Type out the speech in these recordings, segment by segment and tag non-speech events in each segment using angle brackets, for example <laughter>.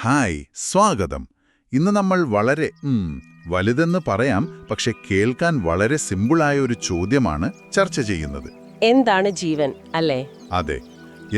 Hi സ്വാഗതം. ഇന്ന് നമ്മൾ വളരെ വലുതെന്ന് പറയാം പക്ഷെ കേൾക്കാൻ വളരെ സിമ്പിളായ ഒരു ചോദ്യമാണ് ചർച്ച ചെയ്യുന്നത്. എന്താണ് ജീവൻ അല്ലേ? അതെ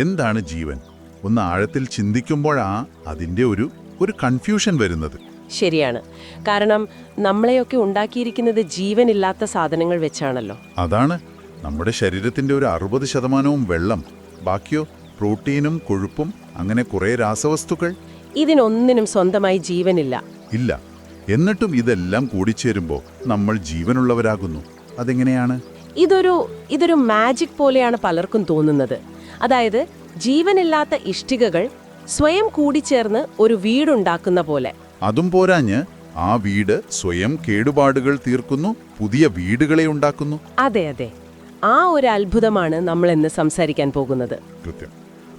എന്താണ് ജീവൻ? ഒന്ന് ആഴത്തിൽ ചിന്തിക്കുമ്പോഴാ അതിന്റെ ഒരു ഒരു കൺഫ്യൂഷൻ വരുന്നത്. ശരിയാണ്. കാരണം നമ്മളെയൊക്കെ ഉണ്ടാക്കിയിരിക്കുന്നത് ജീവനില്ലാത്ത സാധനങ്ങൾ വെച്ചാണല്ലോ. അതാണ്. നമ്മുടെ ശരീരത്തിന്റെ ഒരു അറുപത് ശതമാനവും വെള്ളം. ബാക്കിയോ പ്രോട്ടീനും കൊഴുപ്പും അങ്ങനെ കുറേ രാസവസ്തുക്കൾ. ഇതിനൊന്നിനും സ്വന്തമായി ജീവനില്ല. ഇല്ല. എന്നിട്ടും ഇതെല്ലാം കൂടിച്ചേരുമ്പോൾ നമ്മൾ ജീവനുള്ളവരാകുന്നു. അതെങ്ങനെയാണ്? ഇതൊരു ഇതൊരു മാജിക് പോലെയാണ് പലർക്കും തോന്നുന്നത്. അതായത് ജീവനില്ലാത്ത ഇഷ്ടികകൾ സ്വയം കൂടിച്ചേർന്ന് ഒരു വീടുണ്ടാക്കുന്ന പോലെ. അതും പോരാഞ്ഞ് ആ വീട് സ്വയം കേടുപാടുകൾ തീർക്കുന്നു പുതിയ വീടുകളെ ഉണ്ടാക്കുന്നു. അതെ അതെ. ആ ഒരു അത്ഭുതമാണ് നമ്മൾ ഇന്ന് സംസാരിക്കാൻ പോകുന്നത്. കൃത്യം.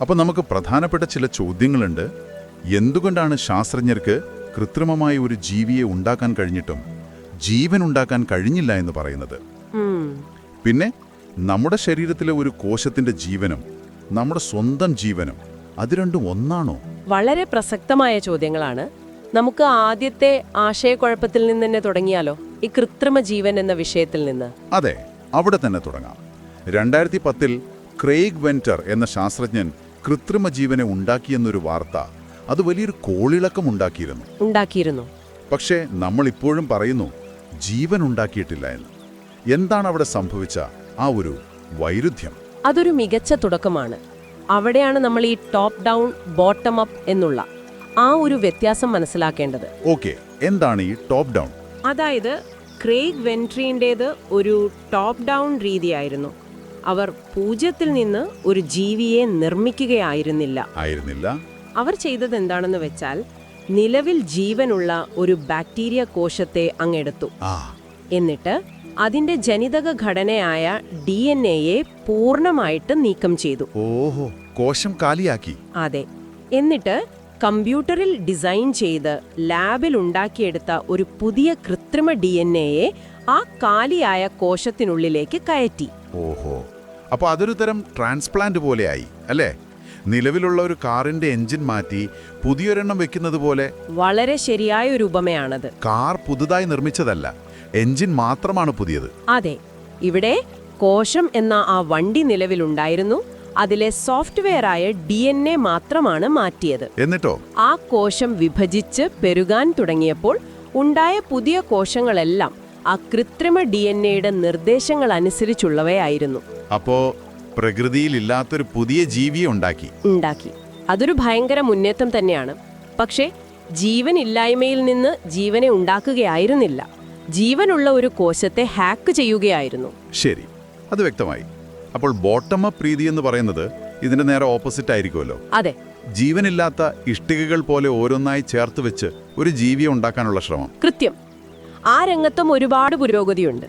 അപ്പൊ നമുക്ക് പ്രധാനപ്പെട്ട ചില ചോദ്യങ്ങളുണ്ട്. എന്തുകൊണ്ടാണ് ശാസ്ത്രജ്ഞർക്ക് കൃത്രിമമായ ഒരു ജീവിയെ ഉണ്ടാക്കാൻ കഴിഞ്ഞിട്ടും ജീവൻ ഉണ്ടാക്കാൻ കഴിഞ്ഞില്ല എന്ന് പറയുന്നത്? പിന്നെ നമ്മുടെ ശരീരത്തിലെ ഒരു കോശത്തിന്റെ ജീവനും നമ്മുടെ സ്വന്തം ജീവനും അത് രണ്ടും ഒന്നാണോ? വളരെ പ്രസക്തമായ ചോദ്യങ്ങളാണ്. നമുക്ക് ആദ്യത്തെ ആശയക്കുഴപ്പത്തിൽ നിന്ന് തന്നെ തുടങ്ങിയാലോ? ഈ കൃത്രിമ ജീവൻ എന്ന വിഷയത്തിൽ നിന്ന്. അതെ അവിടെ തന്നെ തുടങ്ങാം. രണ്ടായിരത്തി പത്തിൽ ക്രെയ്ഗ് വെന്റർ എന്ന ശാസ്ത്രജ്ഞൻ കൃത്രിമ ജീവനെ ഉണ്ടാക്കിയെന്നൊരു വാർത്ത അത് വലിയൊരു കോളിളക്കം ഉണ്ടാക്കിയിരുന്നു. ഉണ്ടാക്കിയിരുന്നു. പക്ഷേ നമ്മൾ ഇപ്പോഴും പറയുന്നു ജീവൻ ഉണ്ടാക്കിയിട്ടില്ല എന്ന്. എന്താണ് അവിടെ സംഭവിച്ച ആ ഒരു വൈരുദ്ധ്യം? അതൊരു മികച്ച തുടക്കമാണ്. അവിടെയാണ് നമ്മൾ ഈ ടോപ്പ് ഡൗൺ ബോട്ടം അപ്പ് എന്നുള്ള ആ ഒരു വ്യത്യാസം മനസ്സിലാക്കേണ്ടത്. ഓക്കെ എന്താണ് ഈ ടോപ്പ് ഡൗൺ അതായത് ക്രേഗ് വെൻട്രീന്റേത് ഒരു ടോപ്പ് ഡൗൺ രീതിയായിരുന്നു. അവർ പൂജ്യത്തിൽ നിന്ന് ഒരു ജീവിയെ നിർമ്മിക്കുകയായിരുന്നില്ല. ആയിരുന്നില്ല. അവർ ചെയ്തത് എന്താണെന്ന് വെച്ചാൽ നിലവിൽ ജീവനുള്ള ഒരു ബാക്ടീരിയ കോശത്തെ അങ്ങെടുത്തു എന്നിട്ട് അതിന്റെ ജനിതക ഘടനയായ ഡി എൻ എയെ പൂർണമായിട്ട് നീക്കം ചെയ്തു. ഓഹോ കോശം കാലിയാക്കി. അതെ. എന്നിട്ട് കമ്പ്യൂട്ടറിൽ ഡിസൈൻ ചെയ്ത് ലാബിൽ ഉണ്ടാക്കിയെടുത്ത ഒരു പുതിയ കൃത്രിമ ഡി എൻ എയെ ആ കാലിയായ കോശത്തിനുള്ളിലേക്ക് കയറ്റി. ഓഹോ. അപ്പൊ അതൊരു തരം ട്രാൻസ്പ്ലാന്റ് പോലെയായി അല്ലേ? നിലവിലുള്ള ഒരു കാറിന്റെ എഞ്ചിൻ മാറ്റി പുതിയൊരെണ്ണം വെക്കുന്നത് പോലെ വളരെ ശരിയായ ഒരു ഉപമയാണത്. കാർ പുതുതായി നിർമ്മിച്ചതല്ല എഞ്ചിൻ മാത്രമാണ് പുതിയത്. അതെ ഇവിടെ കോശം എന്ന ആ വണ്ടി നിലവിലുണ്ടായിരുന്നു അതിലെ സോഫ്റ്റ്വെയറായ ഡി എൻ എ മാത്രമാണ് മാറ്റിയത്. എന്നിട്ടോ? ആ കോശം വിഭജിച്ച് പെരുകാൻ തുടങ്ങിയപ്പോൾ ഉണ്ടായ പുതിയ കോശങ്ങളെല്ലാം ആ കൃത്രിമ ഡി എൻ എയുടെ നിർദ്ദേശങ്ങൾ അനുസരിച്ചുള്ളവയായിരുന്നു അപ്പോ പ്രകൃതിയിൽ ഇല്ലാത്തൊരു പുതിയ ജീവിയെ ഉണ്ടാക്കി. ഉണ്ടാക്കി. അതൊരു ഭയങ്കര മുന്നേറ്റം തന്നെയാണ്. പക്ഷേ ജീവൻ ഇല്ലായ്മയിൽ നിന്ന് ജീവനെ ഉണ്ടാക്കുകയായിരുന്നില്ല. ജീവനുള്ള ഒരു കോശത്തെ ഹാക്ക് ചെയ്യുകയായിരുന്നു. ശരി അത് വ്യക്തമായി. അപ്പോൾ ബോട്ടം അപ്പ് പ്രീതി എന്ന് പറയുന്നത് ഇതിന്റെ നേരെ ഓപ്പോസിറ്റ് ആയിരിക്കുമല്ലോ. അതെ. ജീവനില്ലാത്ത ഇഷ്ടികകൾ പോലെ ഓരോന്നായി ചേർത്ത് വെച്ച് ഒരു ജീവിയെ ഉണ്ടാക്കാനുള്ള ശ്രമം. കൃത്യം. ആ രംഗത്തും ഒരുപാട് പുരോഗതിയുണ്ട്.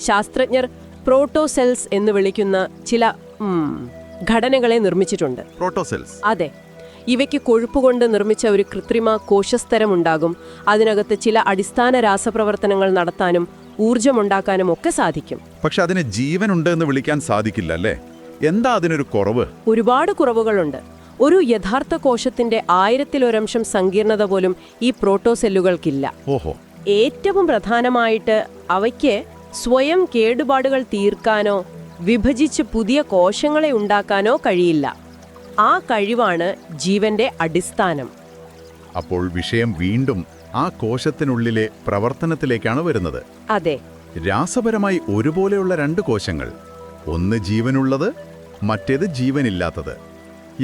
ശാസ്ത്രജ്ഞർ പ്രോട്ടോസെൽസ് എന്ന് വിളിക്കുന്ന ചില ഘടനകളെ നിർമ്മിച്ചിട്ടുണ്ട്. പ്രോട്ടോസെൽസ്. അതെ. ഇവയ്ക്ക് കൊഴുപ്പ് കൊണ്ട് നിർമ്മിച്ച ഒരു കൃത്രിമ കോശസ്തരമുണ്ടാകും. അതിനകത്ത് ചില അടിസ്ഥാന രാസപ്രവർത്തനങ്ങൾ നടത്താനും ഊർജമുണ്ടാക്കാനും ഒക്കെ സാധിക്കും. പക്ഷെ അതിന് ജീവനുണ്ട് എന്ന് വിളിക്കാൻ സാധിക്കില്ല അല്ലേ? എന്താ അതിനൊരു കുറവ്? ഒരുപാട് കുറവുകളുണ്ട്. ഒരു യഥാർത്ഥ കോശത്തിന്റെ ആയിരത്തിലൊരംശം സങ്കീർണത പോലും ഈ പ്രോട്ടോസെല്ലുകൾക്കില്ല. ഓഹോ. ഏറ്റവും പ്രധാനമായിട്ട് അവയ്ക്ക് സ്വയം കേടുപാടുകൾ തീർക്കാനോ വിഭജിച്ച് പുതിയ കോശങ്ങളെ ഉണ്ടാക്കാനോ കഴിയില്ല. ആ കഴിവാണ് ജീവന്റെ അടിസ്ഥാനം. അപ്പോൾ വിഷയം വീണ്ടും ആ കോശത്തിനുള്ളിലെ പ്രവർത്തനത്തിലേക്കാണ് വരുന്നത്. അതെ. രാസപരമായി ഒരുപോലെയുള്ള രണ്ട് കോശങ്ങൾ ഒന്ന് ജീവനുള്ളത് മറ്റേത് ജീവനില്ലാത്തത്.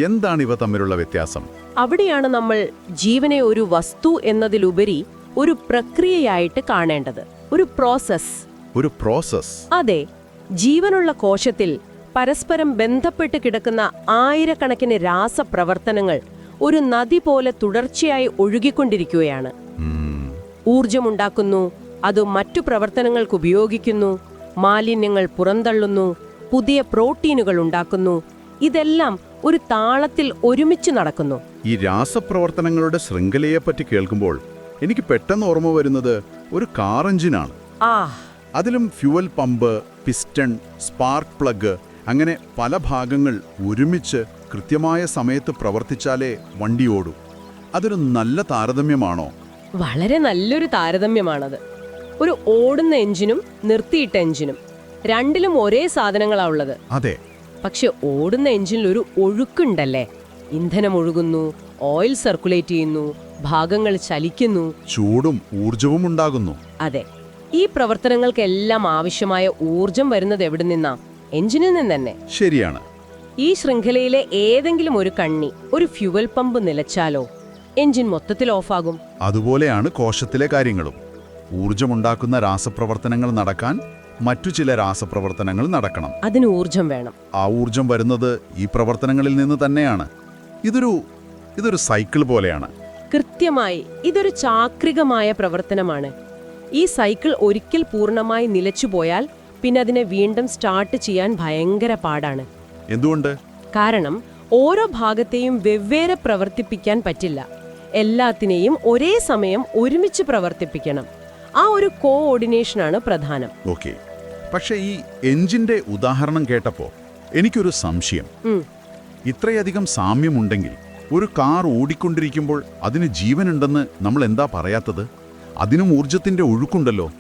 എന്താണ് ഇവ തമ്മിലുള്ള വ്യത്യാസം? അവിടെയാണ് നമ്മൾ ജീവനെ ഒരു വസ്തു എന്നതിലുപരി ഒരു പ്രക്രിയയായിട്ട് കാണേണ്ടത് ഒരു പ്രോസസ് ഒരു പ്രോസസ് അതെ ജീവനുള്ള കോശത്തിൽ പരസ്പരം ബന്ധപ്പെട്ട് കിടക്കുന്ന ആയിരക്കണക്കിന് രാസപ്രവർത്തനങ്ങൾ ഒരു നദി പോലെ തുടർച്ചയായി ഒഴുകിക്കൊണ്ടിരിക്കുകയാണ്. ഊർജമുണ്ടാക്കുന്നു അത് മറ്റു പ്രവർത്തനങ്ങൾക്ക് ഉപയോഗിക്കുന്നു മാലിന്യങ്ങൾ പുറന്തള്ളുന്നു പുതിയ പ്രോട്ടീനുകൾ ഉണ്ടാക്കുന്നു ഇതെല്ലാം ഒരു താളത്തിൽ ഒരുമിച്ച് നടക്കുന്നു. ഈ രാസപ്രവർത്തനങ്ങളുടെ ശൃംഖലയെപ്പറ്റി കേൾക്കുമ്പോൾ എനിക്ക് പെട്ടെന്ന് ഓർമ്മ വരുന്നത് ഒരു കാർ എഞ്ചിനാണ്. ആ അതിലും fuel pump piston spark plug അങ്ങനെ പല ഭാഗങ്ങൾ ഒരുമിച്ച് കൃത്യമായ സമയത്ത് പ്രവർത്തിച്ചാലേ വണ്ടി ഓടൂ. അതൊരു നല്ല താരതമ്യമാണോ? വളരെ നല്ലൊരു താരതമ്യമാണത്. ഒരു ഓടുന്ന എഞ്ചിനും നിർത്തിയിട്ട എഞ്ചിനും രണ്ടിലും ഒരേ സാധനങ്ങളാ ഉള്ളത്. അതെ. പക്ഷെ ഓടുന്ന എഞ്ചിനിൽ ഒരു ഒഴുക്കുണ്ടല്ലേ? ഇന്ധനം ഒഴുകുന്നു ഓയിൽ സർക്കുലേറ്റ് ചെയ്യുന്നു ഭാഗങ്ങൾ ചലിക്കുന്നു. ചൂടും ഊർജവും ഉണ്ടാകുന്നു. അതെ. ഈ പ്രവർത്തനങ്ങൾക്കെല്ലാം ആവശ്യമായ ഊർജം വരുന്നത് എവിടെ നിന്നാ? എഞ്ചിനിൽ നിന്ന് തന്നെ ശരിയാണ്. ഈ ശൃംഖലയിലെ ഏതെങ്കിലും ഒരു കണ്ണി ഒരു ഫ്യുവൽ പമ്പ് നിലച്ചാലോ? എഞ്ചിൻ മൊത്തത്തിൽ ഓഫാകും. അതുപോലെയാണ് കോശത്തിലെ കാര്യങ്ങളും. ഊർജമുണ്ടാക്കുന്ന രാസപ്രവർത്തനങ്ങൾ നടക്കാൻ മറ്റു ചില രാസപ്രവർത്തനങ്ങൾ നടക്കണം. അതിന് ഊർജം വേണം. ആ ഊർജം വരുന്നത് ഈ പ്രവർത്തനങ്ങളിൽ നിന്ന് തന്നെയാണ്. ഇതൊരു ഇതൊരു സൈക്കിൾ പോലെയാണ്. കൃത്യമായി ഇതൊരു ചാക്രികമായ പ്രവർത്തനമാണ്. ഈ സൈക്കിൾ ഒരിക്കൽ പൂർണമായി നിലച്ചു പോയാൽ പിന്നെ അതിനെ വീണ്ടും സ്റ്റാർട്ട് ചെയ്യാൻ ഭയങ്കര പാടാണ്. എന്തുകൊണ്ട്? കാരണം ഓരോ ഭാഗത്തെയും വെവ്വേറെ പ്രവർത്തിപ്പിക്കാൻ പറ്റില്ല. എല്ലാത്തിനെയും ഒരേ സമയം ഒരുമിച്ച് പ്രവർത്തിപ്പിക്കണം. ആ ഒരു കോഓർഡിനേഷനാണ് പ്രധാനം. ഓക്കെ. പക്ഷേ ഈ എഞ്ചിന്റെ ഉദാഹരണം കേട്ടപ്പോൾ എനിക്കൊരു സംശയം. ഇത്രയധികം സാമ്യമുണ്ടെങ്കിൽ ഒരു കാർ ഓടിക്കൊണ്ടിരിക്കുമ്പോൾ അതിന് ജീവനുണ്ടെന്ന് നമ്മൾ എന്താ പറയാത്തത്? അതിനും ഊർജത്തിന്റെ ഒഴുക്കുണ്ടല്ലോ.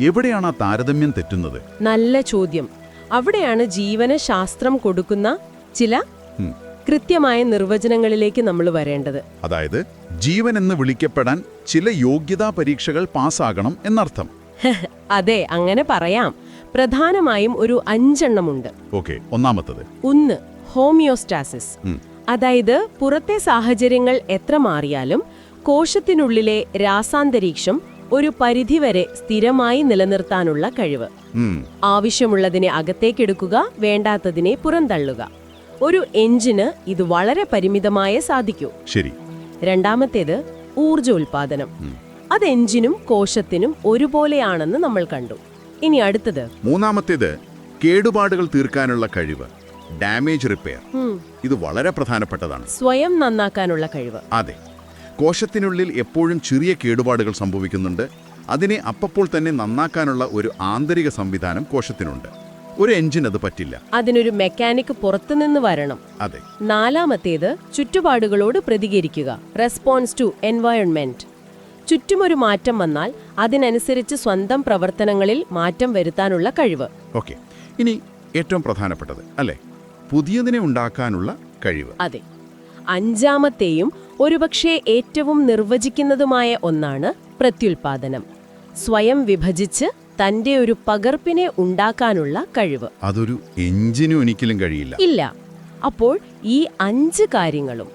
എവിടെയാണ് ആ താരതമ്യം തെറ്റുന്നത്? നല്ല ചോദ്യം. അവിടെയാണ് ജീവന ശാസ്ത്രം കൊടുക്കുന്ന ചില. കൃത്യമായ നിർവചനങ്ങളിലേക്ക് നമ്മൾ വരേണ്ടത്. അതായത് ജീവൻ എന്ന് വിളിക്കപ്പെടാൻ ചില യോഗ്യതാ പരീക്ഷകൾ പാസ്സാകണം എന്നർത്ഥം. <laughs> അതെ അങ്ങനെ പറയാം. പ്രധാനമായും ഒരു അഞ്ചെണ്ണമുണ്ട്. ഓക്കെ ഒന്നാമത്തത്. ഒന്ന് ഹോമിയോസ്റ്റാസിസ്. അതായത് പുറത്തെ സാഹചര്യങ്ങൾ എത്ര മാറിയാലും കോശത്തിനുള്ളിലെ രാസാന്തരീക്ഷം ഒരു പരിധിവരെ സ്ഥിരമായി നിലനിർത്താനുള്ള കഴിവ്. ആവശ്യമുള്ളതിനെ അകത്തേക്കെടുക്കുക വേണ്ടാത്തതിനെ പുറന്തള്ളുക. ഒരു എഞ്ചിന് ഇത് വളരെ പരിമിതമായ സാധിക്കൂ. ശരി. രണ്ടാമത്തേത് ഊർജ ഉൽപാദനം അത് എഞ്ചിനും കോശത്തിനും ഒരുപോലെയാണെന്ന് നമ്മൾ കണ്ടു. ഇനി അടുത്തത്. മൂന്നാമത്തേത് കേടുപാടുകൾ തീർക്കാനുള്ള കഴിവ്. Damage repair. ഇത് വളരെ പ്രധാനപ്പെട്ടതാണ്. സ്വയം നന്നാക്കാനുള്ള കഴിവ്. അതെ. കോശത്തിനുള്ളിൽ എപ്പോഴും ചെറിയ കേടുപാടുകൾ സംഭവിക്കുന്നുണ്ട്. അതിനെ അപ്പപ്പോൾ തന്നെ നന്നാക്കാനുള്ള ഒരു ആന്തരിക സംവിധാനം കോശത്തിനുണ്ട്. ഒരു എഞ്ചിൻ അത് പറ്റില്ല. അതിനൊരു മെക്കാനിക് പുറത്തുനിന്ന് വരണം. അതെ. നാലാമത്തേത് ചുറ്റുപാടുകളോട് പ്രതികരിക്കുക. റെസ്പോൺസ് ടു എൻവയോൺമെന്റ് ചുറ്റുമൊരു മാറ്റം വന്നാൽ അതിനനുസരിച്ച് സ്വന്തം പ്രവർത്തനങ്ങളിൽ മാറ്റം വരുത്താനുള്ള കഴിവ്. ഓക്കെ. ഇനി ഏറ്റവും പ്രധാനപ്പെട്ടത് അല്ലേ? പുതിയതിനെ ഉണ്ടാക്കാനുള്ള കഴിവ്. അതെ. അഞ്ചാമത്തെയും ഒരുപക്ഷെ ഏറ്റവും നിർവചിക്കുന്നതുമായ ഒന്നാണ് പ്രത്യുൽപാദനം. സ്വയം വിഭജിച്ച് തന്റെ ഒരു പകർപ്പിനെ ഉണ്ടാക്കാനുള്ള കഴിവ്. അതൊരു എഞ്ചിനും ഒരിക്കലും കഴിയില്ല. ഇല്ല. അപ്പോൾ ഈ അഞ്ച് കാര്യങ്ങളും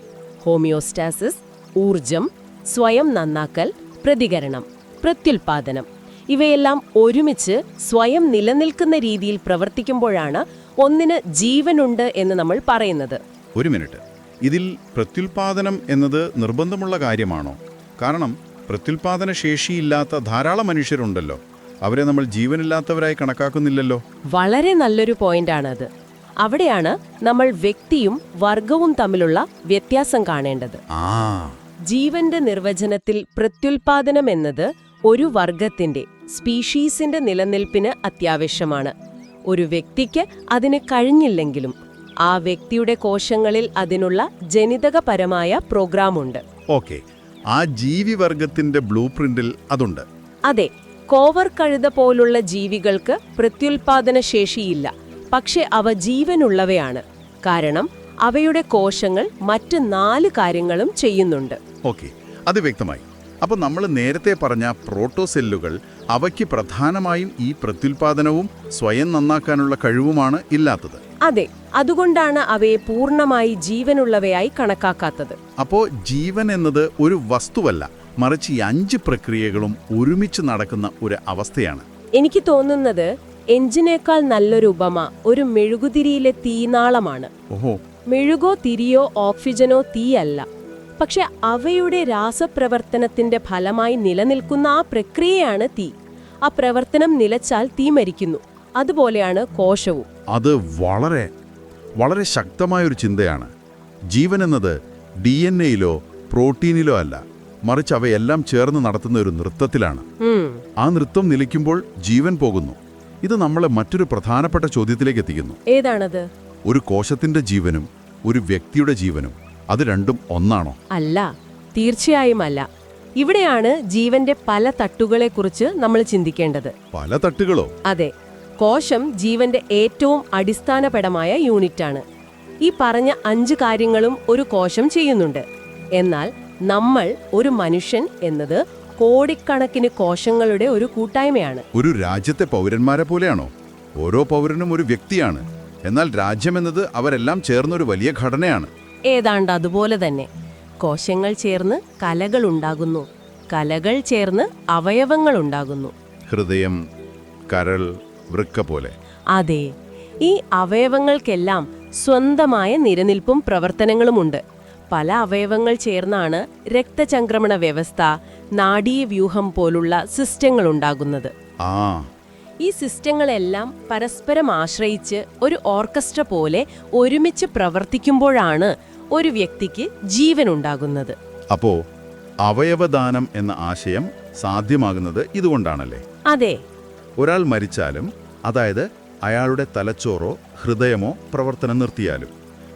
ഹോമിയോസ്റ്റാസിസ് ഊർജം സ്വയം നന്നാക്കൽ പ്രതികരണം പ്രത്യുൽപാദനം ഇവയെല്ലാം ഒരുമിച്ച് സ്വയം നിലനിൽക്കുന്ന രീതിയിൽ പ്രവർത്തിക്കുമ്പോഴാണ് ഒന്നിന് ജീവനുണ്ട് എന്ന് നമ്മൾ പറയുന്നത്. ഒരു മിനിറ്റ്. ഇതിൽ പ്രത്യുൽപാദനം എന്നത് നിർബന്ധമുള്ള കാര്യമാണോ? കാരണം പ്രത്യുൽപാദന ശേഷിയില്ലാത്ത ധാരാളം മനുഷ്യരുണ്ടല്ലോ. അവരെ നമ്മൾ ജീവനില്ലാത്തവരായി കണക്കാക്കുന്നില്ലല്ലോ. വളരെ നല്ലൊരു പോയിന്റാണത്. അവിടെയാണ് നമ്മൾ വ്യക്തിയും വർഗവും തമ്മിലുള്ള വ്യത്യാസം കാണേണ്ടത്. ആ. ജീവന്റെ നിർവചനത്തിൽ പ്രത്യുൽപാദനം എന്നത് ഒരു വർഗത്തിന്റെ സ്പീഷീസിന്റെ നിലനിൽപ്പിന് അത്യാവശ്യമാണ്. ഒരു വ്യക്തിക്ക് അതിന് കഴിഞ്ഞില്ലെങ്കിലും ആ വ്യക്തിയുടെ കോശങ്ങളിൽ അതിനുള്ള ജനിതകപരമായ പ്രോഗ്രാമുണ്ട്. ഓക്കെ. ആ ജീവിവർഗത്തിന്റെ ബ്ലൂ പ്രിന്റിൽ അതുണ്ട്. അതെ കോവർ കഴുത പോലുള്ള ജീവികൾക്ക് പ്രത്യുൽപാദന ശേഷിയില്ല. പക്ഷെ അവ ജീവനുള്ളവയാണ്. കാരണം അവയുടെ കോശങ്ങൾ മറ്റ് നാല് കാര്യങ്ങളും ചെയ്യുന്നുണ്ട്. ഓക്കെ. അത് വ്യക്തമായി. അപ്പോൾ നമ്മൾ നേരത്തെ പറഞ്ഞ പ്രോട്ടോസെല്ലുകൾ അവയ്ക്ക് പ്രധാനമായും ഈ പ്രത്യുൽപാദനവും സ്വയം നന്നാക്കാനുള്ള കഴിവുമാണ് ഇല്ലാത്തത്. അതെ. അതുകൊണ്ടാണ് അവയെ പൂർണമായി ജീവനുള്ളവയായി കണക്കാക്കാത്തത്. അപ്പോ ജീവൻ എന്നത് ഒരു വസ്തുവല്ല മറിച്ച് ഈ അഞ്ച് പ്രക്രിയകളും ഒരുമിച്ച് നടക്കുന്ന ഒരു അവസ്ഥയാണ്. എനിക്ക് തോന്നുന്നത് എഞ്ചിനേക്കാൾ നല്ലൊരു ഉപമ ഒരു മെഴുകുതിരിയിലെ തീനാളമാണ്. ഓഹോ. മെഴുകോ തിരിയോ ഓക്സിജനോ തീയല്ല. പക്ഷെ അവയുടെ രാസപ്രവർത്തനത്തിന്റെ ഫലമായി നിലനിൽക്കുന്ന ആ പ്രക്രിയയാണ് തീ. ആ പ്രവർത്തനം നിലച്ചാൽ തീ മരിക്കുന്നു. അതുപോലെയാണ് കോശവും. അത് വളരെ വളരെ ശക്തമായൊരു ചിന്തയാണ്. ജീവൻ എന്നത് ഡി എൻ എയിലോ പ്രോട്ടീനിലോ അല്ല. മറിച്ച് അവയെല്ലാം ചേർന്ന് നടത്തുന്ന ഒരു നൃത്തത്തിലാണ്. ആ നൃത്തം നിലയ്ക്കുമ്പോൾ ജീവൻ പോകുന്നു. ഇത് നമ്മളെ മറ്റൊരു പ്രധാനപ്പെട്ട ചോദ്യത്തിലേക്ക് എത്തിക്കുന്നു. ഏതാണത്? ഒരു കോശത്തിന്റെ ജീവനും ഒരു വ്യക്തിയുടെ ജീവനും അത് രണ്ടും ഒന്നാണോ? അല്ല തീർച്ചയായും അല്ല. ഇവിടെയാണ് ജീവന്റെ പല തട്ടുകളെ കുറിച്ച് നമ്മൾ ചിന്തിക്കേണ്ടത്. പല തട്ടുകളോ? അതെ. കോശം ജീവന്റെ ഏറ്റവും അടിസ്ഥാനപരമായ യൂണിറ്റാണ്. ഈ പറഞ്ഞ അഞ്ച് കാര്യങ്ങളും ഒരു കോശം ചെയ്യുന്നുണ്ട്. എന്നാൽ നമ്മൾ ഒരു മനുഷ്യൻ എന്നത് കോടിക്കണക്കിന് കോശങ്ങളുടെ ഒരു കൂട്ടായ്മയാണ്. ഒരു രാജ്യത്തെ പൗരന്മാരെ പോലെയാണോ? ഓരോ പൗരനും ഒരു വ്യക്തിയാണ്. എന്നാൽ രാജ്യം രാജ്യമെന്നത് അവരെല്ലാം ചേർന്നൊരു വലിയ ഘടനയാണ്. ഏതാണ്ട് അതുപോലെ തന്നെ. കോശങ്ങൾ ചേർന്ന് കലകൾ ഉണ്ടാകുന്നു. കലകൾ ചേർന്ന് അവയവങ്ങൾ ഉണ്ടാകുന്നു. ഹൃദയം കരൾ വൃക്ക പോലെ അതെ ഈ അവയവങ്ങൾക്കെല്ലാം സ്വന്തമായ നിലനിൽപ്പും പ്രവർത്തനങ്ങളുമുണ്ട്. പല അവയവങ്ങൾ ചേർന്നാണ് രക്തചംക്രമണ വ്യവസ്ഥ നാഡീവ്യൂഹം പോലുള്ള സിസ്റ്റങ്ങൾ ഉണ്ടാകുന്നത് ആ. ഈ സിസ്റ്റങ്ങളെല്ലാം പരസ്പരം ആശ്രയിച്ച് ഒരു ഓർക്കസ്ട്ര പോലെ ഒരുമിച്ച് പ്രവർത്തിക്കുമ്പോഴാണ് ഒരു വ്യക്തിക്ക് ജീവൻ ഉണ്ടാകുന്നത് അപ്പോ അവയവദാനം എന്ന ആശയം സാധ്യമാകുന്നത് ഇതുകൊണ്ടാണല്ലേ? അതെ ഒരാൾ മരിച്ചാലും അതായത് അയാളുടെ തലച്ചോറോ ഹൃദയമോ പ്രവർത്തനം നിർത്തിയാലും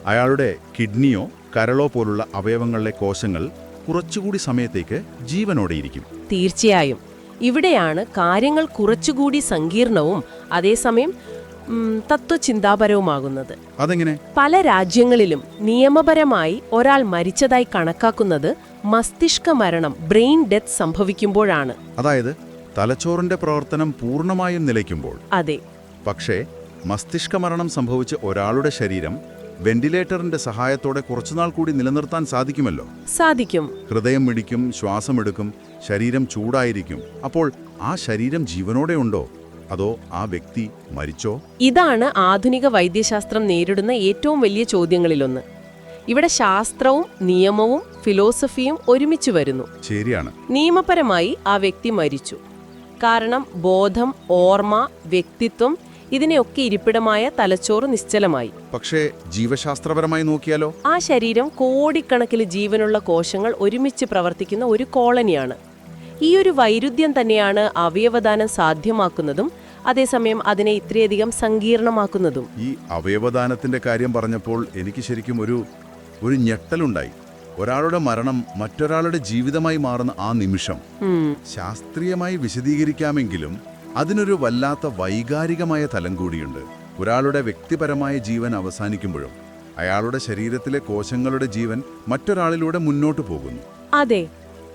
അയാളുടെ കിഡ്നിയോ കരളോ പോലുള്ള അവയവങ്ങളിലെ കോശങ്ങൾ കുറച്ചുകൂടി സമയത്തേക്ക് ജീവനോടെയിരിക്കും തീർച്ചയായും. ഇവിടെയാണ് കാര്യങ്ങൾ കുറച്ചുകൂടി സങ്കീർണവും അതേസമയം തത്വചിന്താപരവുമാകുന്നത്. അതെങ്ങനെ? പല രാജ്യങ്ങളിലും നിയമപരമായി ഒരാൾ മരിച്ചതായി കണക്കാക്കുന്നത് മസ്തിഷ്ക മരണം ബ്രെയിൻ ഡെത്ത് സംഭവിക്കുമ്പോഴാണ്. അതായത് തലച്ചോറിന്റെ പ്രവർത്തനം പൂർണമായും നിലയ്ക്കുമ്പോൾ അതെ. പക്ഷേ മസ്തിഷ്ക മരണം സംഭവിച്ച ഒരാളുടെ ശരീരം വെന്റിലേറ്ററിന്റെ സഹായത്തോടെ കുറച്ചുനാൾ കൂടി നിലനിർത്താൻ സാധിക്കുമല്ലോ? സാധിക്കും. ഹൃദയം മിടിക്കും ശ്വാസമെടുക്കും ശരീരം ചൂടായിരിക്കും. അപ്പോൾ ആ ശരീരം ജീവനോടെ ഉണ്ടോ? അതോ ആ വ്യക്തി മരിച്ചോ? ഇതാണ് ആധുനിക വൈദ്യശാസ്ത്രം നേരിടുന്ന ഏറ്റവും വലിയ ചോദ്യങ്ങളിലൊന്ന്. ഇവിടെ ശാസ്ത്രവും നിയമവും ഫിലോസഫിയും ഒരുമിച്ച് വരുന്നു. ശരിയാണ്. നിയമപരമായി ആ വ്യക്തി മരിച്ചു. കാരണം ബോധം ഓർമ്മ വ്യക്തിത്വം ഇതിനെയൊക്കെ ഇരിപ്പിടമായ തലച്ചോറ് നിശ്ചലമായി. പക്ഷേ ജീവശാസ്ത്രപരമായി നോക്കിയാലോ? ആ ശരീരം കോടിക്കണക്കിന് ജീവനുള്ള കോശങ്ങൾ ഒരുമിച്ച് പ്രവർത്തിക്കുന്ന ഒരു കോളനിയാണ്. ഈ ഒരു വൈരുദ്ധ്യം തന്നെയാണ് അവയവദാനം സാധ്യമാക്കുന്നതും അതേസമയം അതിനെ ഇത്രയധികം സങ്കീർണമാക്കുന്നതും. ഈ അവയവദാനത്തിന്റെ കാര്യം പറഞ്ഞപ്പോൾ എനിക്ക് ശരിക്കും ഒരു ഒരു ഞെട്ടലുണ്ടായി. ഒരാളുടെ മരണം മറ്റൊരാളുടെ ജീവിതമായി മാറുന്ന ആ നിമിഷം ശാസ്ത്രീയമായി വിശദീകരിക്കാമെങ്കിലും അതിനൊരു വല്ലാത്ത വൈകാരികമായ തലം കൂടിയുണ്ട്. ഒരാളുടെ വ്യക്തിപരമായ ജീവൻ അവസാനിക്കുമ്പോഴും അയാളുടെ ശരീരത്തിലെ കോശങ്ങളുടെ ജീവൻ മറ്റൊരാളിലൂടെ മുന്നോട്ടു പോകുന്നു. അതെ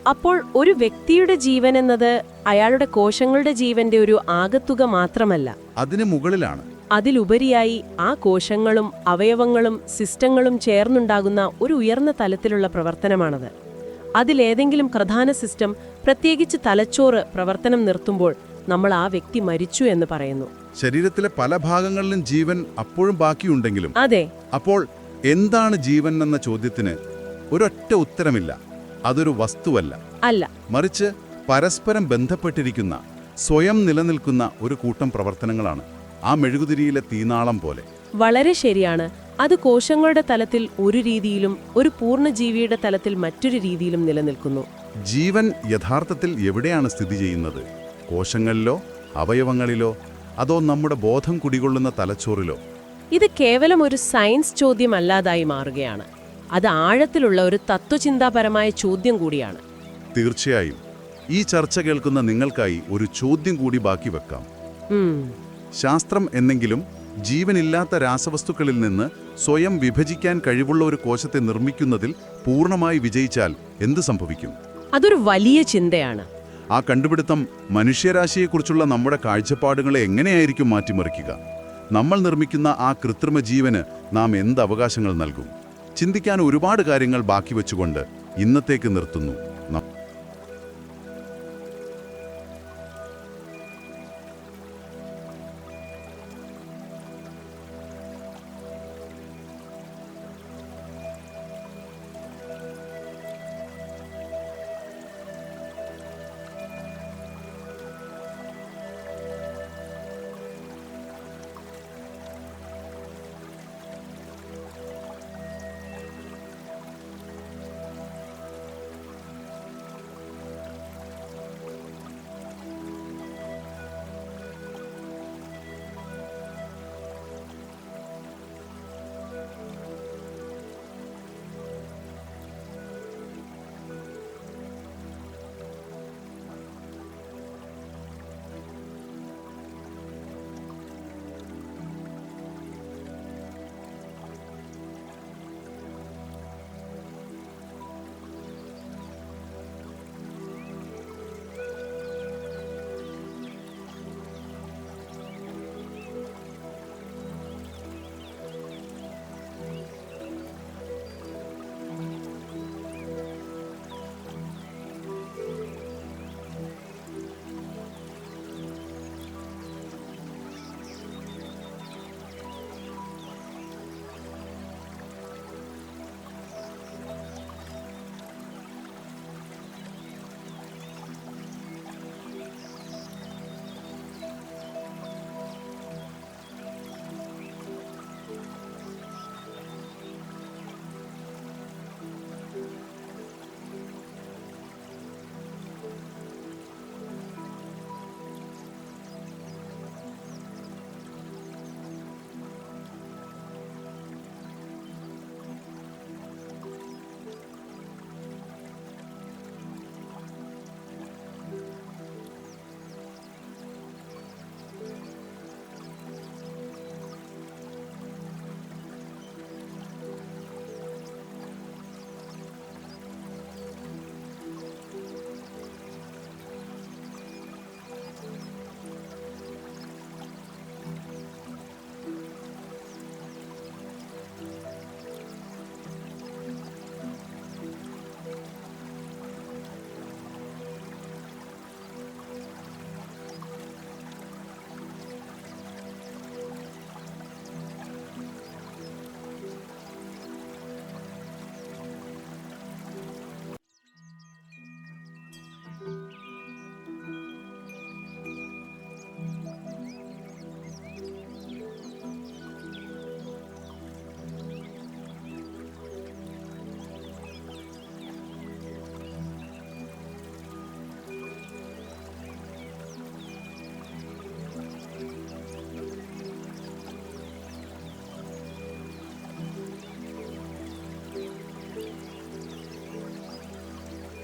അപ്പോൾ ഒരു വ്യക്തിയുടെ ജീവൻ എന്നത് അയാളുടെ കോശങ്ങളുടെ ജീവന്റെ ഒരു ആകത്തുക മാത്രമല്ല. അതിന് മുകളിലാണ്. അതിലുപരിയായി ആ കോശങ്ങളും അവയവങ്ങളും സിസ്റ്റങ്ങളും ചേർന്നുണ്ടാകുന്ന ഒരു ഉയർന്ന തലത്തിലുള്ള പ്രവർത്തനമാണത്. അതിലേതെങ്കിലും പ്രധാന സിസ്റ്റം പ്രത്യേകിച്ച് തലച്ചോറ് പ്രവർത്തനം നിർത്തുമ്പോൾ നമ്മൾ ആ വ്യക്തി മരിച്ചു എന്ന് പറയുന്നു. ശരീരത്തിലെ പല ഭാഗങ്ങളിലും ജീവൻ അപ്പോഴും ബാക്കിയുണ്ടെങ്കിലും അതെ. അപ്പോൾ എന്താണ് ജീവൻ എന്ന ചോദ്യത്തിന് ഒരൊറ്റ ഉത്തരമില്ല. അതൊരു വസ്തുവല്ല. അല്ല. മറിച്ച് പരസ്പരം ബന്ധപ്പെട്ടിരിക്കുന്ന സ്വയം നിലനിൽക്കുന്ന ഒരു കൂട്ടം പ്രവർത്തനങ്ങളാണ്. ആ മെഴുകുതിരിയിലെ തീനാളം പോലെ. വളരെ ശരിയാണ്. അത് കോശങ്ങളുടെ തലത്തിൽ ഒരു രീതിയിലും ഒരു പൂർണ ജീവിയുടെ തലത്തിൽ മറ്റൊരു രീതിയിലും നിലനിൽക്കുന്നു. ജീവൻ യഥാർത്ഥത്തിൽ എവിടെയാണ് സ്ഥിതി ചെയ്യുന്നത്? കോശങ്ങളിലോ അവയവങ്ങളിലോ അതോ നമ്മുടെ ബോധം കുടികൊള്ളുന്ന തലച്ചോറിലോ? ഇത് കേവലം ഒരു സയൻസ് ചോദ്യമല്ലാതായി മാറുകയാണ്. അത് ആഴത്തിലുള്ള ഒരു തത്വചിന്താപരമായ ചോദ്യം കൂടിയാണ്. തീർച്ചയായും. ഈ ചർച്ച കേൾക്കുന്ന നിങ്ങൾക്കായി ഒരു ചോദ്യം കൂടി ബാക്കി വെക്കാം. ശാസ്ത്രം എന്നെങ്കിലും ജീവനില്ലാത്ത രാസവസ്തുക്കളിൽ നിന്ന് സ്വയം വിഭജിക്കാൻ കഴിവുള്ള ഒരു കോശത്തെ നിർമ്മിക്കുന്നതിൽ പൂർണമായി വിജയിച്ചാൽ എന്ത് സംഭവിക്കും? അതൊരു വലിയ ചിന്തയാണ്. ആ കണ്ടുപിടുത്തം മനുഷ്യരാശിയെക്കുറിച്ചുള്ള നമ്മുടെ കാഴ്ചപ്പാടുകളെ എങ്ങനെയായിരിക്കും മാറ്റിമറിക്കുക? നമ്മൾ നിർമ്മിക്കുന്ന ആ കൃത്രിമ ജീവന് നാം എന്ത് അവകാശങ്ങൾ നൽകും? ചിന്തിക്കാൻ ഒരുപാട് കാര്യങ്ങൾ ബാക്കി വെച്ചുകൊണ്ട് ഇന്നത്തേക്ക് നിർത്തുന്നു.